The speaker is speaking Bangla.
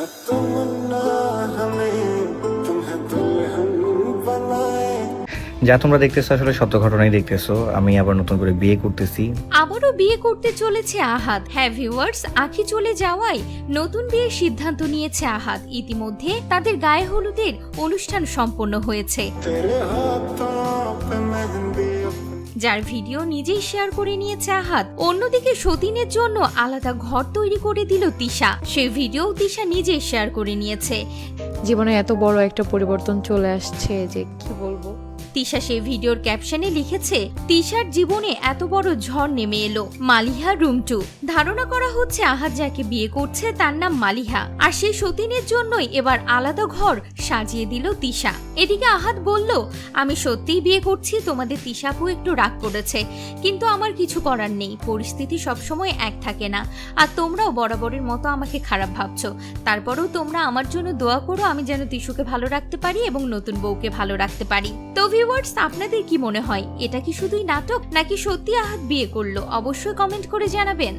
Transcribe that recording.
तमन्ना हमें तुम्हें दुल्हन बनाए যা তোমরা দেখতেছো আসলে সত্য ঘটনাই দেখতেছো আমি আবার নতুন করে বিয়ে করতেছি আবারও বিয়ে করতে চলেছে আহাদ হ্যাঁ ভিউয়ার্স আখি চলে যাওয়ায় নতুন বিয়ের সিদ্ধান্ত নিয়েছে আহাদ ইতিমধ্যে তাদের গায়ে হলুদের অনুষ্ঠান সম্পন্ন হয়েছে तेरे हाथों पे मेहंदी যার ভিডিও নিজেই শেয়ার করে নিয়েছে আহাত অন্যদিকে সতীনের জন্য আলাদা ঘর তৈরি করে দিল তিশা। সেই ভিডিও তিশা নিজেই শেয়ার করে নিয়েছে। জীবনে এত বড় একটা পরিবর্তন চলে আসছে যে কি বলব? তিশা সেই ভিডিওর ক্যাপশনে লিখেছে, তিশার জীবনে এত বড় ঝড় নেমে এলো। Maliha room two. ধারণা করা হচ্ছে আহাদ যাকে বিয়ে করছে তার নাম মালিহা। আর সেই সতীনের জন্যই এবার আলাদা ঘর সাজিয়ে দিল তিশা। এদিকে আহাত বলল, আমি সত্যিই বিয়ে করছি, তোমাদের তিশাপু একটু রাগ করেছে। কিন্তু আমার কিছু করার নেই। পরিস্থিতি সবসময় এক থাকে না। আর তোমরাও বরাবরের মতো আমাকে খারাপ ভাবছ। তারপরেও তোমরা আমার জন্য দোয়া করো, আমি যেন তিশুকে ভালো রাখতে পারি এবং নতুন বউকে ভালো রাখতে পারি। তো ভিউয়ার্স আপনাদের কি মনে হয়? এটা কি শুধুই নাটক নাকি সত্যি আহাত বিয়ে করল? অবশ্যই কমেন্ট করে জানাবেন।